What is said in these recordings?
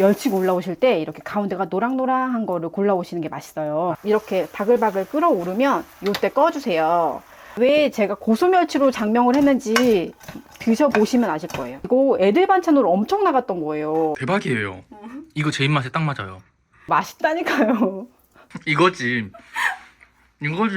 멸치 골라오실 때 이렇게 가운데가 노랑노랑한 거를 골라오시는 게 맛있어요. 이렇게 바글바글 끓어오르면 요때 꺼주세요. 왜 제가 고소멸치로 장명을 했는지 드셔보시면 아실 거예요. 이거 애들 반찬으로 엄청 나갔던 거예요. 대박이에요. 이거 제 입맛에 딱 맞아요. 맛있다니까요. 이거지. 이거지.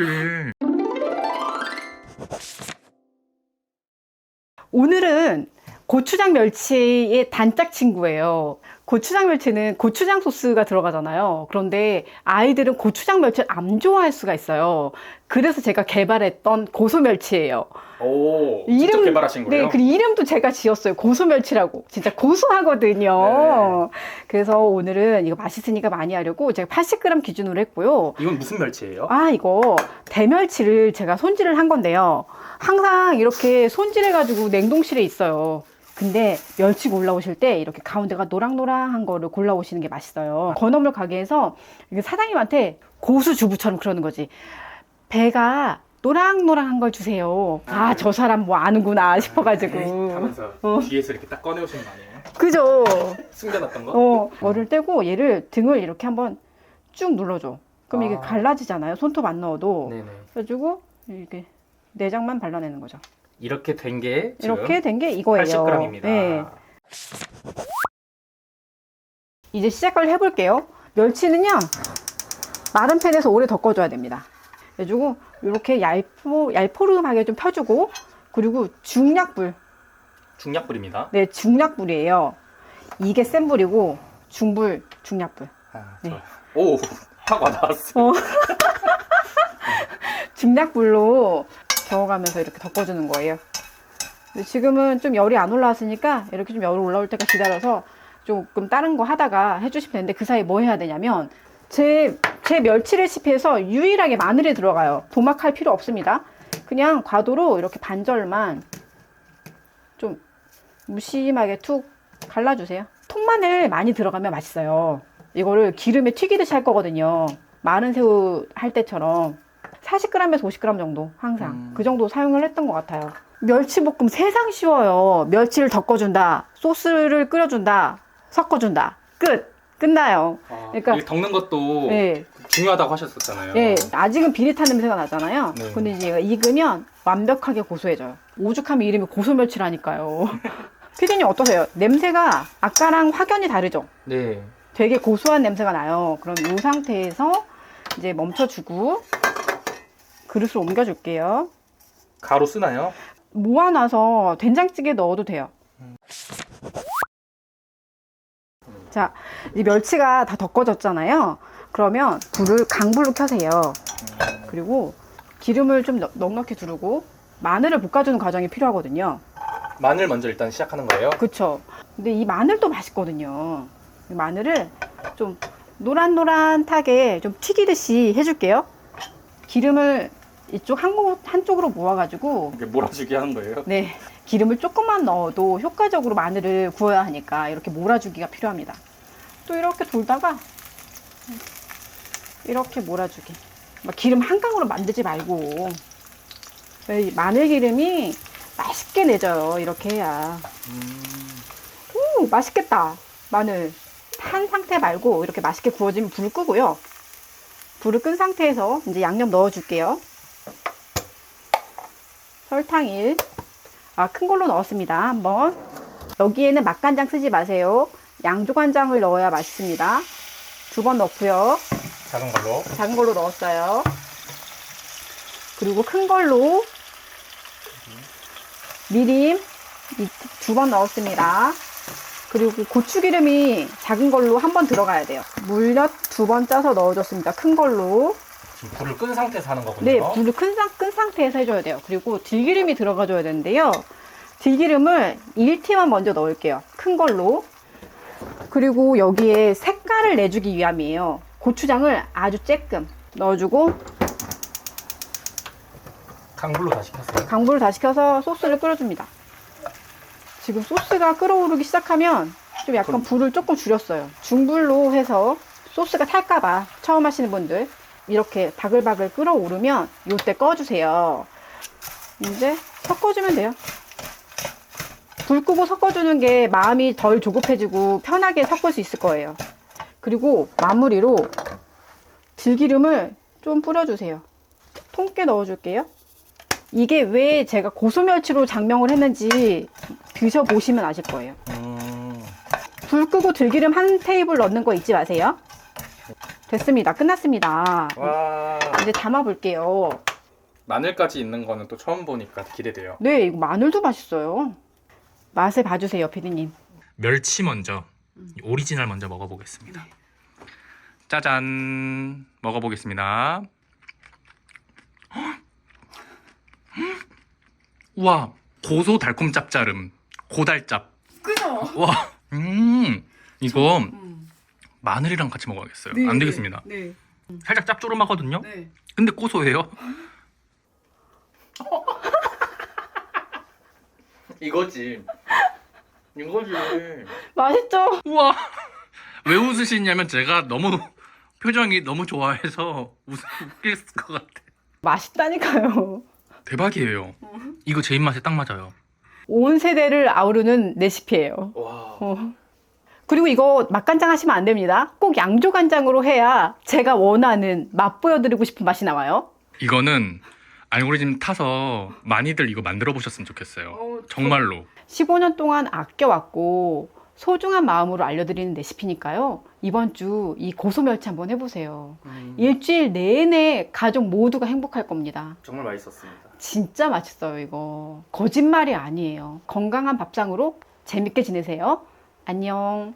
오늘은 고추장 멸치의 단짝 친구예요. 고추장 멸치는 고추장 소스가 들어가잖아요. 그런데 아이들은 고추장 멸치를 안 좋아할 수가 있어요. 그래서 제가 개발했던 고소 멸치예요. 오, 직접 개발하신 거예요? 네, 그 이름도 제가 지었어요. 고소 멸치라고. 진짜 고소하거든요. 네. 그래서 오늘은 이거 맛있으니까 많이 하려고 제가 80g 기준으로 했고요. 이건 무슨 멸치예요? 아, 이거 대멸치를 제가 손질을 한 건데요. 항상 이렇게 손질해가지고 냉동실에 있어요. 근데 멸치 골라오실 때 이렇게 가운데가 노랑노랑한 거를 골라오시는 게 맛있어요. 건어물 가게에서 사장님한테 고수 주부처럼 그러는 거지. 배가 노랑노랑한 걸 주세요. 아, 저 사람 뭐 아는구나 싶어가지고. 하면서 어. 뒤에서 이렇게 딱 꺼내오시는 거 아니에요? 그죠? 숨겨놨던 거? 어, 머리를 떼고 얘를 등을 이렇게 한번 쭉 눌러줘. 그럼 이게 아. 갈라지잖아요. 손톱 안 넣어도. 네네. 그래가지고 이렇게 내장만 발라내는 거죠. 이렇게 된게 이렇게 된 게 이거예요. 80g입니다. 네. 이제 시작을 해볼게요. 멸치는요 마른 팬에서 오래 덮어줘야 됩니다. 그래가지고 이렇게 얄포 얄포름하게 좀 펴주고 그리고 중약불 중약불입니다. 네 중약불이에요. 이게 센 불이고 중불 중약불. 아, 네. 오, 확 와닿았어. 어. 중약불로 저어가면서 이렇게 덮어주는 거예요. 근데 지금은 좀 열이 안 올라왔으니까 이렇게 좀 열이 올라올 때까지 기다려서 조금 다른 거 하다가 해주시면 되는데 그 사이에 뭐 해야 되냐면 제, 제 멸치 레시피에서 유일하게 마늘이 들어가요. 도막할 필요 없습니다. 그냥 과도로 이렇게 반절만 좀 무심하게 툭 갈라주세요. 통마늘 많이 들어가면 맛있어요. 이거를 기름에 튀기듯이 할 거거든요. 마른 새우 할 때처럼 40g에서 50g 정도 항상 음. 그 정도 사용을 했던 것 같아요. 멸치볶음 세상 쉬워요. 멸치를 덮어준다, 소스를 끓여준다, 섞어준다. 끝 끝나요. 아, 그러니까- 이 덮는 것도 네, 중요하다고 하셨었잖아요. 예, 아직은 비릿한 냄새가 나잖아요. 네. 근데 이제 익으면 완벽하게 고소해져요. 오죽하면 이름이 고소멸치라니까요. 피디님 어떠세요? 냄새가 아까랑 확연히 다르죠? 네. 되게 고소한 냄새가 나요. 그럼 이 상태에서 이제 멈춰주고 그릇을 옮겨줄게요. 가루 쓰나요? 모아놔서 된장찌개 넣어도 돼요. 자, 이 멸치가 다 덮어졌잖아요. 그러면 불을 강불로 켜세요. 그리고 기름을 좀 넉- 넉넉히 두르고 마늘을 볶아주는 과정이 필요하거든요. 마늘 먼저 일단 시작하는 거예요. 그쵸. 근데 이 마늘도 맛있거든요. 이 마늘을 좀 노란노란하게 좀 튀기듯이 해줄게요. 기름을 이쪽 한, 곳- 한쪽으로 모아가지고 이게 몰아주기 하는 거예요. 네, 기름을 조금만 넣어도 효과적으로 마늘을 구워야 하니까 이렇게 몰아주기가 필요합니다. 또 이렇게 돌다가 이렇게 몰아주기. 막 기름 한강으로 만들지 말고 이 마늘 기름이 맛있게 내져요. 이렇게 해야. 오, 맛있겠다. 마늘 탄 상태 말고 이렇게 맛있게 구워지면 불을 끄고요. 불을 끈 상태에서 이제 양념 넣어줄게요. 설탕 1, 아, 큰 걸로 넣었습니다. 한번. 여기에는 맛간장 쓰지 마세요. 양조간장을 넣어야 맛있습니다. 두 번 넣고요. 작은 걸로. 작은 걸로 넣었어요. 그리고 큰 걸로 미림 두 번 넣었습니다. 그리고 고추기름이 작은 걸로 한 번 들어가야 돼요. 물엿 두 번 짜서 넣어줬습니다. 큰 걸로. 불을 끈 상태에서 하는 거군요. 네, 불을 큰, 상, 끈 상태에서 해줘야 돼요. 그리고 들기름이 들어가줘야 되는데요. 들기름을 1티만 먼저 넣을게요. 큰 걸로. 그리고 여기에 색깔을 내주기 위함이에요. 고추장을 아주 쬐끔 넣어주고 강불로 다시 켰어요. 강불을 다 시켜서 소스를 끓여줍니다. 지금 소스가 끓어오르기 시작하면 좀 약간 불을 조금 줄였어요. 중불로 해서 소스가 탈까봐 처음 하시는 분들 이렇게 바글바글 끓어오르면 이때 꺼주세요. 이제 섞어주면 돼요. 불 끄고 섞어주는 게 마음이 덜 조급해지고 편하게 섞을 수 있을 거예요. 그리고 마무리로 들기름을 좀 뿌려주세요. 통깨 넣어줄게요. 이게 왜 제가 고소멸치로 장명을 했는지 드셔보시면 아실 거예요. 음, 불 끄고 들기름 한 테이블 넣는 거 잊지 마세요. 됐습니다. 끝났습니다. 와 이제 담아볼게요. 마늘까지 있는 거는 또 처음 보니까 기대돼요. 네, 이거 마늘도 맛있어요. 맛을 봐주세요, 피디님. 멸치 먼저 오리지널 먼저 먹어보겠습니다. 짜잔 먹어보겠습니다. 우와 고소 달콤 짭짜름 고달짭. 그죠? 와, 음 이거 마늘이랑 같이 먹어야겠어요. 안 되겠습니다. 네, 살짝 짭조름하거든요. 네. 근데 고소해요. 이거지. 이거지. 맛있죠? 우와. 왜 웃으시냐면 제가 너무 표정이 너무 좋아해서 웃, 웃길 것 같아. 맛있다니까요. 대박이에요. 이거 제 입맛에 딱 맞아요. 온 세대를 아우르는 레시피예요. 와 어. 그리고 이거 맛간장 하시면 안 됩니다. 꼭 양조간장으로 해야 제가 원하는 맛 보여드리고 싶은 맛이 나와요. 이거는 알고리즘 타서 많이들 이거 만들어 보셨으면 좋겠어요. 정말로. 15년 동안 아껴왔고 소중한 마음으로 알려드리는 레시피니까요. 이번 주 이 고소멸치 한번 해보세요. 음, 일주일 내내 가족 모두가 행복할 겁니다. 정말 맛있었습니다. 진짜 맛있어요, 이거. 거짓말이 아니에요. 건강한 밥상으로 재밌게 지내세요. 안녕.